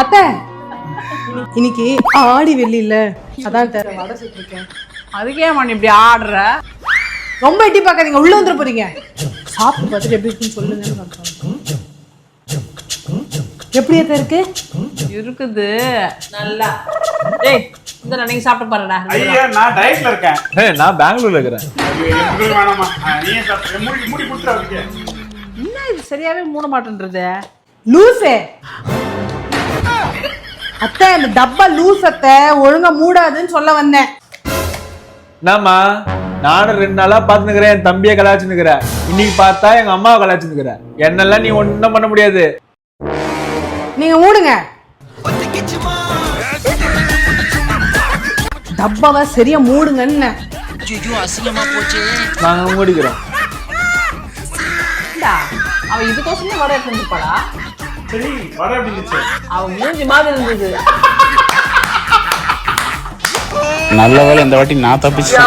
அத்தை இன்னைக்கு ஆடி வெள்ளி இல்ல அதான் தர வடை சுட்டிருக்கேன் அதுக்கே மணி இப்படி ஆடுற? ரொம்ப எட்டி பார்க்காதீங்க உள்ள வந்துட போறீங்க. சாப்பிட்டு பார்த்துட்டு எப்படி இருக்குன்னு சொல்றேன் எப்படி அத்தை இருக்கு? இருக்குது. நல்லா. டேய் இந்த நீங்க சாப்பிட்டு பாருடா. ஐயா நான் டயட்ல இருக்கேன். ஏய், நான் பெங்களூர்ல எனக்கு வேணாமா மூடி மூடி என்ன இது சரியாவே மூட மாட்டேன்றது? லூசே. அத்தை இந்த டப்பா லூஸ் அத்தை. ஒழுங்கா மூடாதுன்னு சொல்ல வந்தேன். என்னம்மா? நானும் ரெண்டு நாளா பாத்துனுக்கிறேன் என் தம்பியை கலாச்சுனுக்கிறேன் இன்னைக்கு பார்த்தா எங்க அம்மாவை கலாச்சுனுக்கிறேன் என்னெல்லாம் நீ ஒண்ணும் பண்ண முடியாது. நீங்க மூடுங்க. டப்பாவை சரியா மூடுங்கன்னு. நாங்க மூடிக்கிறோம். அவ இதுக்கோசமே வடை எடுத்து வந்துருப்பாளா சரி வர எப்படி இருந்துச்சு அவ மூஞ்சி மாதிரி இருந்தது. நல்ல வேளை இந்த வாட்டி நான் தப்பிச்சேன்.